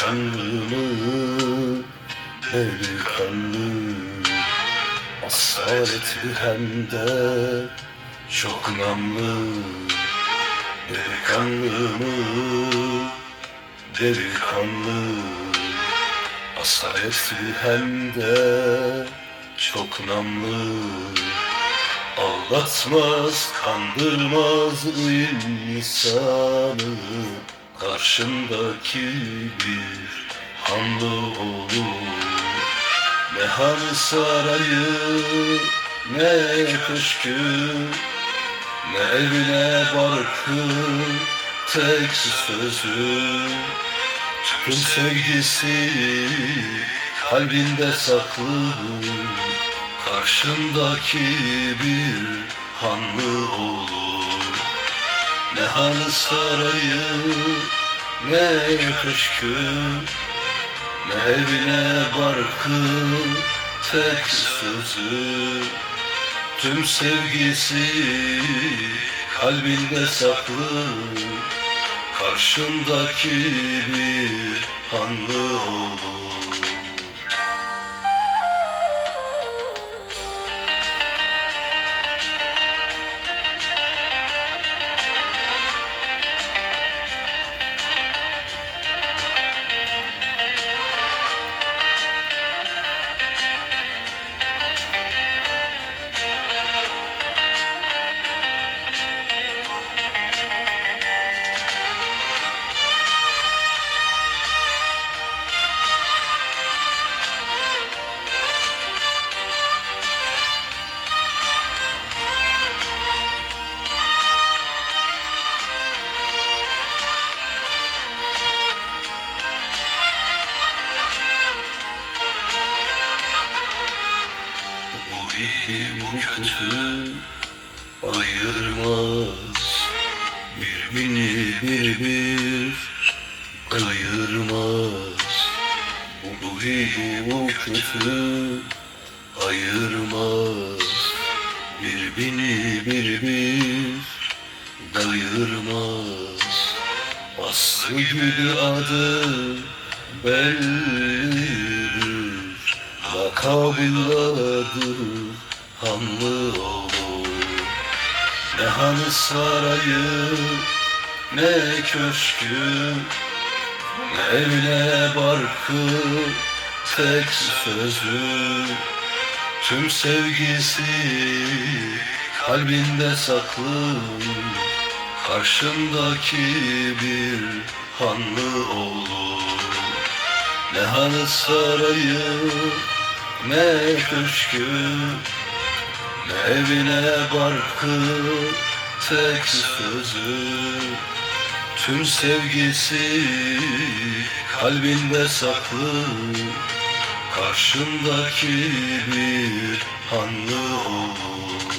Delikanlı mı? Delikanlı Asaletli hem de çok namlı Delikanlı mı? Delikanlı Asaletli hem de çok namlı Aldatmaz, kandırmaz insanı Karşındaki bir hanlı olur. Ne han sarayı, ne köşkü Ne evine barkı, tek sözü. Tüm sevgisi kalbinde saklı. Karşındaki bir hanlı olur Ne sarayı ne köşkü Ne evine barkı tek sözü Tüm sevgisi kalbinde saklı Karşındaki bir hanlı olur bu kötü ayırmaz. Birbirini bir bir ayırmaz. Bu bu kötü ayırmaz. Birbirini bir bir ayırmaz Aslı gülü adı bellidir. Lakabıyla adı hanlı olur. Ne hanı sarayı ne köşkü Ne evine barkı tek sözü. Tüm sevgisi kalbinde saklı Karşındaki bir hanlı olur. Ne hanı sarayı ne köşkü evine barkı tek sözü Tüm sevgisi kalbinde saklı. Karşındaki bir hanlı olur